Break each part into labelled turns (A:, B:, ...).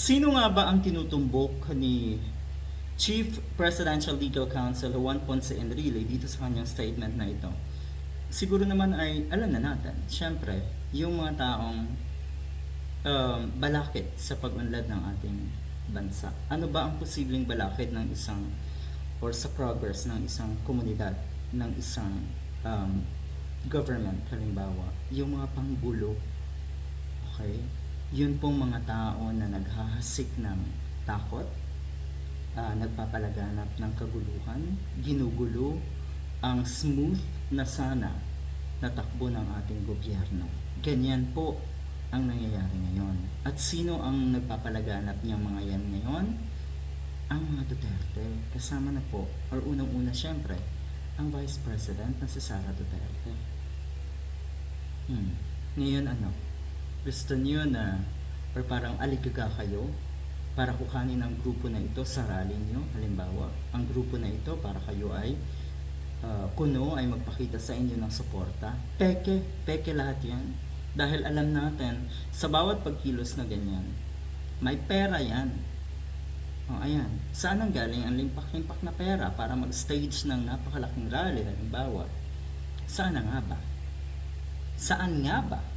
A: Sino nga ba ang tinutumbok ni Chief Presidential Legal Counsel Juan Ponce Enrile dito sa kanyang statement na ito? Siguro naman ay alam na natin, syempre, yung mga taong um, balakid sa pag-unlad ng ating bansa. Ano ba ang posibleng balakid ng isang or sa progress ng isang komunidad, ng isang um, government, halimbawa, yung mga panggulo, okay? Yun pong mga tao na naghahasik ng takot, ah, nagpapalaganap ng kaguluhan, ginugulo ang smooth na sana na takbo ng ating gobyerno. Ganyan po ang nangyayari ngayon. At sino ang nagpapalaganap niyang mga yan ngayon? Ang mga Duterte. Kasama na po, or unang-una syempre, ang Vice President na si Sara Duterte. Hmm. Ngayon ano? Gusto niyo na, or parang aligaga kayo para kukanin ang grupo na ito sa rally niyo. Halimbawa, ang grupo na ito para kayo ay uh, kuno ay magpakita sa inyo ng suporta. Peke, peke lahat yan. Dahil alam natin, sa bawat pagkilos na ganyan, may pera yan. O, ayan. Saan ang galing ang limpak-limpak na pera para mag-stage ng napakalaking rally, halimbawa? Saan na nga ba? Saan nga ba?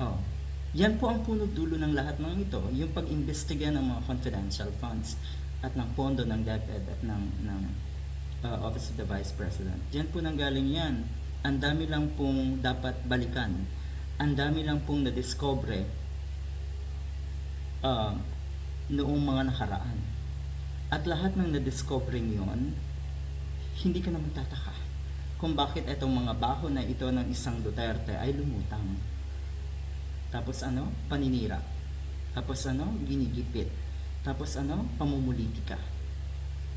A: Oh, yan po ang punot dulo ng lahat ng ito, yung pag-imbestiga ng mga confidential funds at ng pondo ng DepEd at ng, ng uh, Office of the Vice President. Diyan po nanggaling yan. Ang dami lang pong dapat balikan. Ang dami lang pong na-discover uh, noong mga nakaraan. At lahat ng na-discovering yon, hindi ka naman tataka kung bakit itong mga baho na ito ng isang Duterte ay lumutang. Tapos ano? Paninira. Tapos ano? Ginigipit. Tapos ano? Pamumulitika.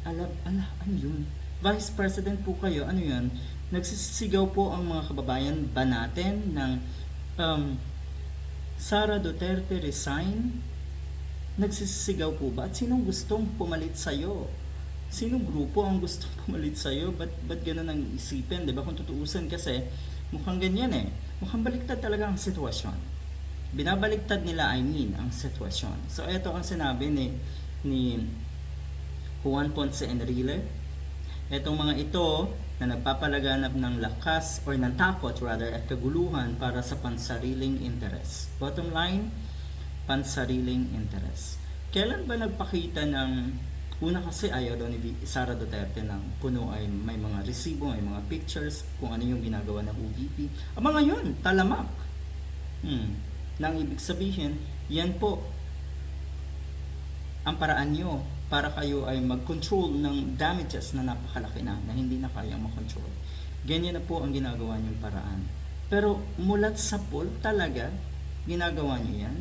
A: Ala, ala, ano yun? Vice President po kayo, ano yun? Nagsisigaw po ang mga kababayan ba natin ng um, Sara Duterte resign? Nagsisigaw po ba? At sinong gustong pumalit sa'yo? Sinong grupo ang gustong pumalit sa'yo? Ba't, ba't ganun ang isipin? Ba? Kung tutuusan kasi, mukhang ganyan eh. Mukhang baliktad talaga ang sitwasyon. Binabaliktad nila, I mean, ang sitwasyon. So, ito ang sinabi ni, ni Juan Ponce Enrile. Itong mga ito na nagpapalaganap ng lakas or ng takot rather at kaguluhan para sa pansariling interes. Bottom line, pansariling interes. Kailan ba nagpakita ng una kasi ayaw daw ni Sara Duterte ng puno ay may mga resibo, may mga pictures kung ano yung ginagawa ng UVP. Ang mga yun, talamak. Hmm. Nang ibig sabihin, yan po ang paraan nyo para kayo ay mag-control ng damages na napakalaki na na hindi na kayang makontrol. Ganyan na po ang ginagawa niyong paraan. Pero mulat sa pool talaga, ginagawa niyo yan?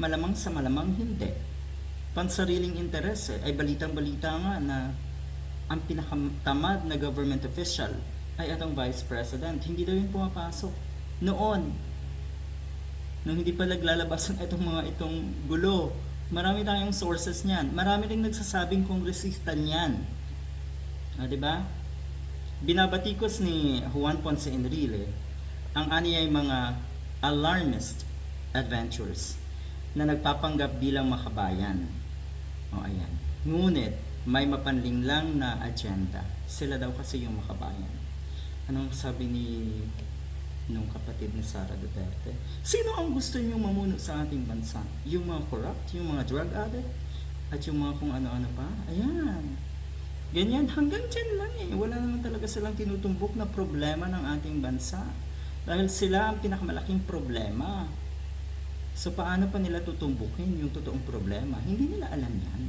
A: Malamang sa malamang hindi. Pansariling interes eh, ay balitang-balita nga na ang pinakatamad na government official ay atong vice president. Hindi daw yun pumapasok. Noon, nung hindi pa naglalabasan itong mga itong gulo, Marami tayong sources niyan. Marami ring nagsasabing kongresista niyan. Ah, 'di ba? Binabatikos ni Juan Ponce Enrile ang ani ay mga alarmist adventures na nagpapanggap bilang makabayan. O ayan. Ngunit may mapanlinglang na agenda. Sila daw kasi yung makabayan. Anong sabi ni nung kapatid ni Sara Duterte. Sino ang gusto niyong mamuno sa ating bansa? Yung mga corrupt, yung mga drug addict, at yung mga kung ano-ano pa? Ayan. Ganyan, hanggang dyan lang eh. Wala naman talaga silang tinutumbok na problema ng ating bansa. Dahil sila ang pinakamalaking problema. So paano pa nila tutumbukin yung totoong problema? Hindi nila alam yan.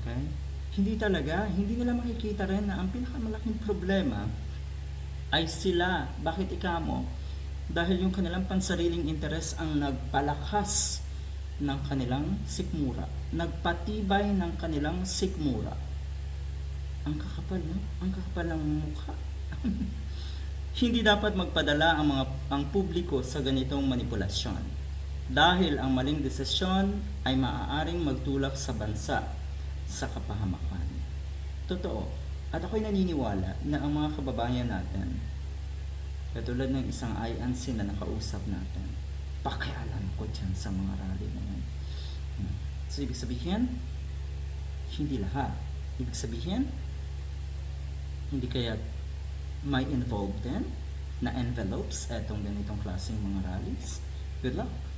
A: Okay? Hindi talaga, hindi nila makikita rin na ang pinakamalaking problema ay sila. Bakit ikamo? Dahil yung kanilang pansariling interes ang nagpalakas ng kanilang sikmura. Nagpatibay ng kanilang sikmura. Ang kakapal, no? Ang kakapal ng mukha. Hindi dapat magpadala ang mga ang publiko sa ganitong manipulasyon. Dahil ang maling desisyon ay maaaring magtulak sa bansa sa kapahamakan. Totoo, at ako'y naniniwala na ang mga kababayan natin, katulad ng isang Ian Sin na nakausap natin, pakialam ko dyan sa mga rally na yan. So, ibig sabihin, hindi lahat. Ibig sabihin, hindi kaya may involved din na envelopes etong ganitong klaseng mga rallies. Good luck!